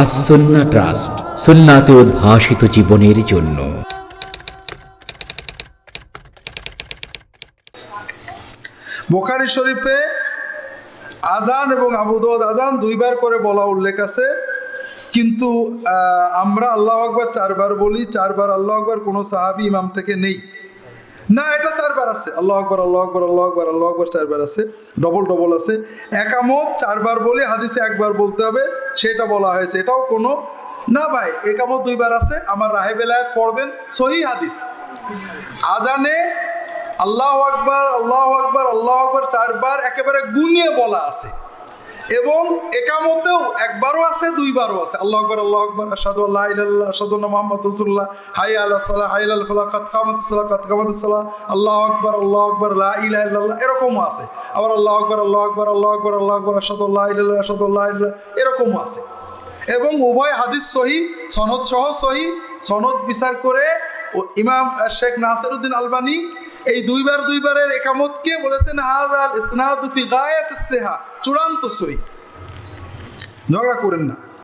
আসন্না trust, সুন্নাতে উদ্ভাসিত জীবনের জন্য। বোখারি শরীফে আজান এবং আবুদদ আজান দুইবার করে বলা উল্লেখ আছে। কিন্তু আমরা আল্লাহ আকবর চারবার বলি, চারবার আল্লাহ আকবর কোনো সাহাবি ইমাম থেকে নেই। না, এটা চারবার আছে। আল্লাহ আকবর আল্লাহ আকবর আল্লাহ আকবর আল্লাহ আকবর চারবার আছে। ডবল ডবল আছে। একামত চারবার বলে, হাদিসে একবার বলতে হবে। সেটা বলা হয়েছে। এটাও কোনো না ভাই একামত দুইবার আছে, আমার রাহে বেলায়াত পড়বেন, সহি হাদিস। আজানে আল্লাহ আকবর আল্লাহ আকবর, আল্লাহ আকবার চারবার একেবারে গুনিয়ে বলা আছে। এবং একামতেও একবারও আছে, দুইবারও আছে। আল্লাহ আকবার আল্লাহ আকবার। আসাদু আল্লাহ ইল্লাল্লাহ আসাদু মোহাম্মদ রসুল্লাহ হাই আল্লাহ সাল্লাহ হাই আল ফলাহ কাত কামাত সাল্লাহ কাত কামাত সাল্লাহ আল্লাহ আকবার আল্লাহ আকবার ইল্লাল্লাহ। এরকমও আছে। আবার আল্লাহ আকবার আল্লাহ আকবার আল্লাহ আকবার আল্লাহ আকবার আসাদু আল্লাহ ইল্লাল্লাহ আসাদু আল্লাহ এরকমও আছে। এবং উভয় হাদিস সহি সনদ সহ। সহি সনদ বিচার করে ইমাম শেখ নাসিরউদ্দিন আলবানি এই দুইবার দুইবারের একামতকে বলেছেন? হাজাল ইসনাদু ফি গায়াত সেহা। চূড়ান্ত সই। ঝগড়া করেন না।